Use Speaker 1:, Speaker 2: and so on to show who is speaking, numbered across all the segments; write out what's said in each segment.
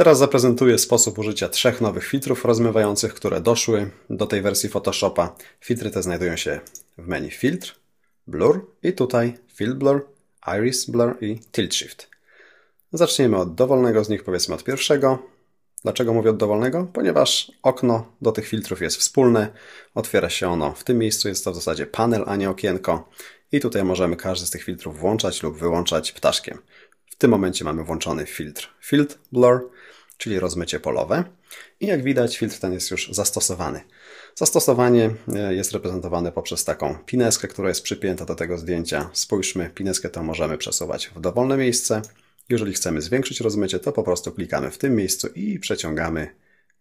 Speaker 1: Teraz zaprezentuję sposób użycia trzech nowych filtrów rozmywających, które doszły do tej wersji Photoshopa. Filtry te znajdują się w menu Filtr, Blur i tutaj Fill Blur, Iris Blur i Tilt Shift. Zaczniemy od dowolnego z nich, powiedzmy od pierwszego. Dlaczego mówię od dowolnego? Ponieważ okno do tych filtrów jest wspólne. Otwiera się ono w tym miejscu, jest to w zasadzie panel, a nie okienko. I tutaj możemy każdy z tych filtrów włączać lub wyłączać ptaszkiem. Tym momencie mamy włączony filtr Field Blur, czyli rozmycie polowe. I jak widać, filtr ten jest już zastosowany. Zastosowanie e, jest reprezentowane poprzez taką pineskę, która jest przypięta do tego zdjęcia. Spójrzmy, pineskę tę możemy przesuwać w dowolne miejsce. Jeżeli chcemy zwiększyć rozmycie, to po prostu klikamy w tym miejscu i przeciągamy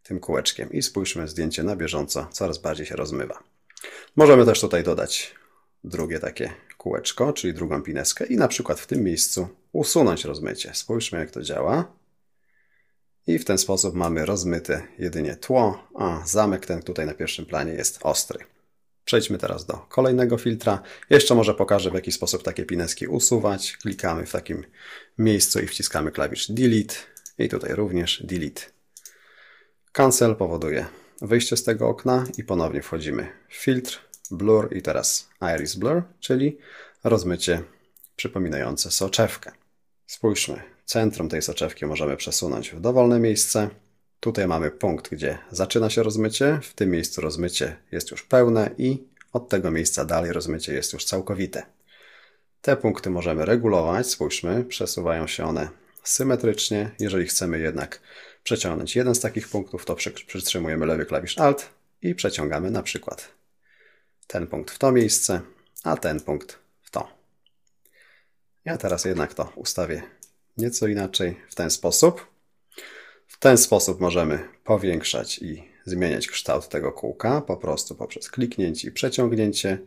Speaker 1: tym kółeczkiem. I spójrzmy, zdjęcie na bieżąco coraz bardziej się rozmywa. Możemy też tutaj dodać drugie takie kółeczko, czyli drugą pineskę i na przykład w tym miejscu usunąć rozmycie. Spójrzmy, jak to działa. I w ten sposób mamy rozmyte jedynie tło, a zamek ten tutaj na pierwszym planie jest ostry. Przejdźmy teraz do kolejnego filtra. Jeszcze może pokażę, w jaki sposób takie pineski usuwać. Klikamy w takim miejscu i wciskamy klawisz Delete. I tutaj również Delete. Cancel powoduje wyjście z tego okna i ponownie wchodzimy w filtr, blur i teraz iris blur, czyli rozmycie przypominające soczewkę. Spójrzmy, centrum tej soczewki możemy przesunąć w dowolne miejsce. Tutaj mamy punkt, gdzie zaczyna się rozmycie. W tym miejscu rozmycie jest już pełne i od tego miejsca dalej rozmycie jest już całkowite. Te punkty możemy regulować. Spójrzmy, przesuwają się one symetrycznie. Jeżeli chcemy jednak przeciągnąć jeden z takich punktów, to przytrzymujemy lewy klawisz Alt i przeciągamy na przykład ten punkt w to miejsce, a ten punkt. Ja teraz jednak to ustawię nieco inaczej w ten sposób. W ten sposób możemy powiększać i zmieniać kształt tego kółka, po prostu poprzez kliknięcie i przeciągnięcie.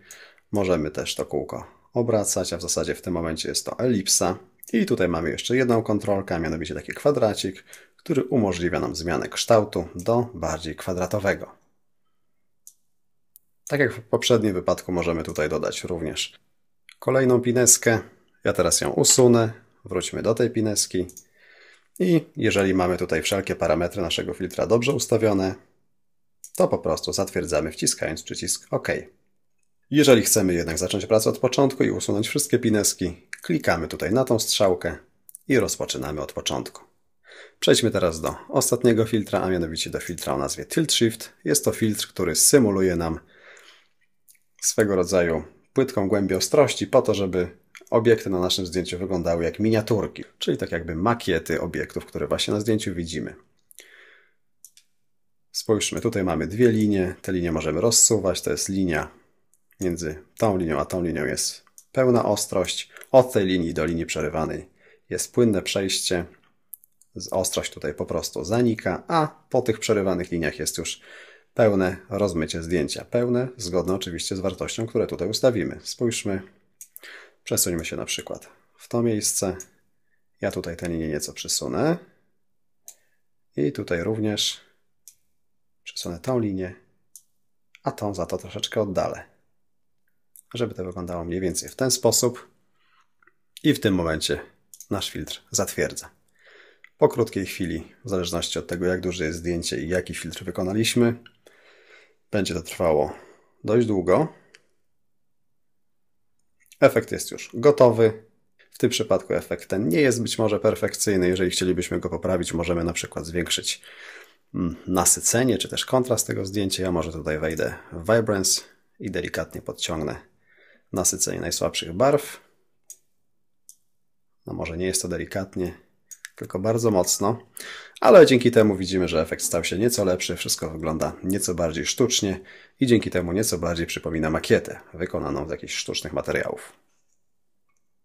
Speaker 1: Możemy też to kółko obracać, a w zasadzie w tym momencie jest to elipsa. I tutaj mamy jeszcze jedną kontrolkę, a mianowicie taki kwadracik, który umożliwia nam zmianę kształtu do bardziej kwadratowego. Tak jak w poprzednim wypadku możemy tutaj dodać również kolejną pineskę. Ja teraz ją usunę, wróćmy do tej pineski i jeżeli mamy tutaj wszelkie parametry naszego filtra dobrze ustawione, to po prostu zatwierdzamy wciskając przycisk OK. Jeżeli chcemy jednak zacząć pracę od początku i usunąć wszystkie pineski, klikamy tutaj na tą strzałkę i rozpoczynamy od początku. Przejdźmy teraz do ostatniego filtra, a mianowicie do filtra o nazwie Tilt Shift. Jest to filtr, który symuluje nam swego rodzaju płytką głębię ostrości po to, żeby obiekty na naszym zdjęciu wyglądały jak miniaturki, czyli tak jakby makiety obiektów, które właśnie na zdjęciu widzimy. Spójrzmy, tutaj mamy dwie linie, te linie możemy rozsuwać, to jest linia między tą linią a tą linią jest pełna ostrość, od tej linii do linii przerywanej jest płynne przejście, ostrość tutaj po prostu zanika, a po tych przerywanych liniach jest już pełne rozmycie zdjęcia. Pełne, zgodne oczywiście z wartością, które tutaj ustawimy. Spójrzmy, Przesuńmy się na przykład w to miejsce. Ja tutaj tę linię nieco przesunę. I tutaj również przesunę tą linię, a tą za to troszeczkę oddalę. Żeby to wyglądało mniej więcej w ten sposób. I w tym momencie nasz filtr zatwierdza. Po krótkiej chwili, w zależności od tego, jak duże jest zdjęcie i jaki filtr wykonaliśmy, będzie to trwało dość długo. Efekt jest już gotowy. W tym przypadku efekt ten nie jest być może perfekcyjny. Jeżeli chcielibyśmy go poprawić, możemy na przykład zwiększyć mm, nasycenie czy też kontrast tego zdjęcia. Ja może tutaj wejdę w Vibrance i delikatnie podciągnę nasycenie najsłabszych barw. No może nie jest to delikatnie, tylko bardzo mocno, ale dzięki temu widzimy, że efekt stał się nieco lepszy, wszystko wygląda nieco bardziej sztucznie i dzięki temu nieco bardziej przypomina makietę wykonaną z jakichś sztucznych materiałów.